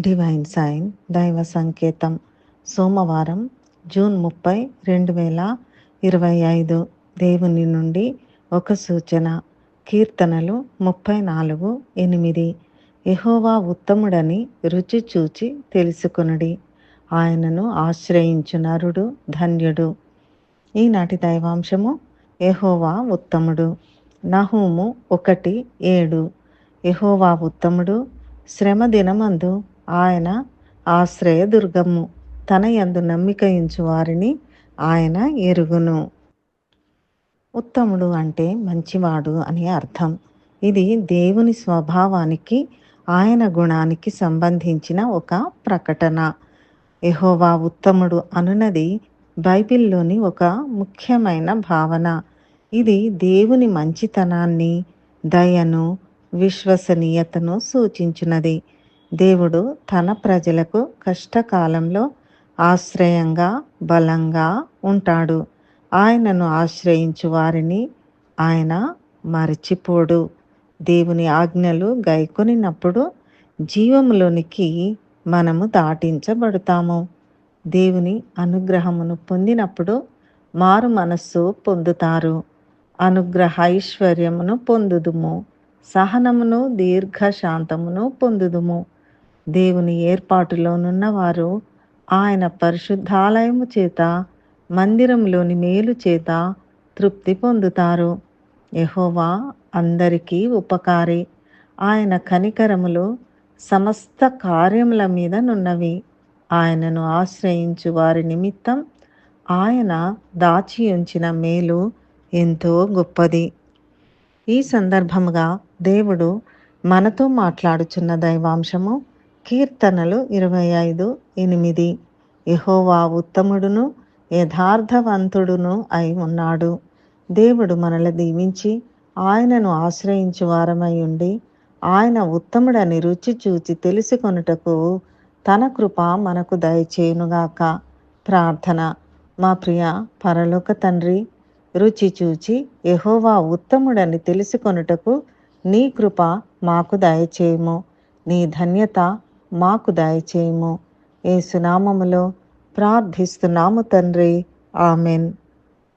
Divine sign దైవ సంకేతం సోమవారం జూన్ ముప్పై రెండు వేల ఇరవై ఐదు. దేవుని నుండి ఒక సూచన కీర్తనలు ముప్పై నాలుగు ఎనిమిది. ఎహోవా ఉత్తముడని రుచి చూచి తెలుసుకునుడి. ఆయనను ఆశ్రయించు నరుడు ధన్యుడు. ఈనాటి దైవాంశము ఎహోవా ఉత్తముడు. నహూము ఒకటి ఏడు. ఎహోవా ఉత్తముడు శ్రమ దినమందు ఆయన ఆశ్రయదుర్గము. తన యందు నమ్మికయించు వారిని ఆయన ఎరుగును. ఉత్తముడు అంటే మంచివాడు అని అర్థం. ఇది దేవుని స్వభావానికి ఆయన గుణానికి సంబంధించిన ఒక ప్రకటన. ఎహోవా ఉత్తముడు అనునది బైబిల్లోని ఒక ముఖ్యమైన భావన. ఇది దేవుని మంచితనాన్ని దయను విశ్వసనీయతను సూచించినది దేవుడు తన ప్రజలకు కష్టకాలంలో ఆశ్రయంగా బలంగా ఉంటాడు. ఆయనను ఆశ్రయించు వారిని ఆయన మరచిపోడు. దేవుని ఆజ్ఞలు గైకొనినప్పుడు జీవములోనికి మనము దాటించబడతాము. దేవుని అనుగ్రహమును పొందినప్పుడు మారు మనస్సు పొందుతారు. అనుగ్రహ ఐశ్వర్యమును పొందుదుము. సహనమును దీర్ఘశాంతమును పొందుదుము. దేవుని ఏర్పాటులోనున్న వారు ఆయన పరిశుద్ధాలయము చేత మందిరంలోని మేలు చేత తృప్తి పొందుతారు. యహోవా అందరికీ ఉపకారి. ఆయన కనికరములు సమస్త కార్యముల మీద నున్నవి. ఆయనను ఆశ్రయించు వారి నిమిత్తం ఆయన దాచి ఉంచిన మేలు ఎంతో గొప్పది. ఈ సందర్భముగా దేవుడు మనతో మాట్లాడుచున్న దైవాంశము కీర్తనలు ఇరవై ఐదు ఎనిమిది. యహోవా ఉత్తముడును యథార్థవంతుడును అయి ఉన్నాడు. దేవుడు మనల దీవించి ఆయనను ఆశ్రయించు వారమై ఉండి ఆయన ఉత్తముడని రుచి చూచి తెలుసుకొనుటకు తన కృప మనకు దయచేయునుగాక. ప్రార్థన. మా ప్రియ పరలోక తండ్రి రుచి చూచి యహోవా ఉత్తముడని తెలుసుకొనుటకు నీ కృప మాకు దయచేయము. నీ ధన్యత మాకు దయచేయము. ఏ సునామములో ప్రార్థిస్తున్నాము తండ్రి. ఆమెన్.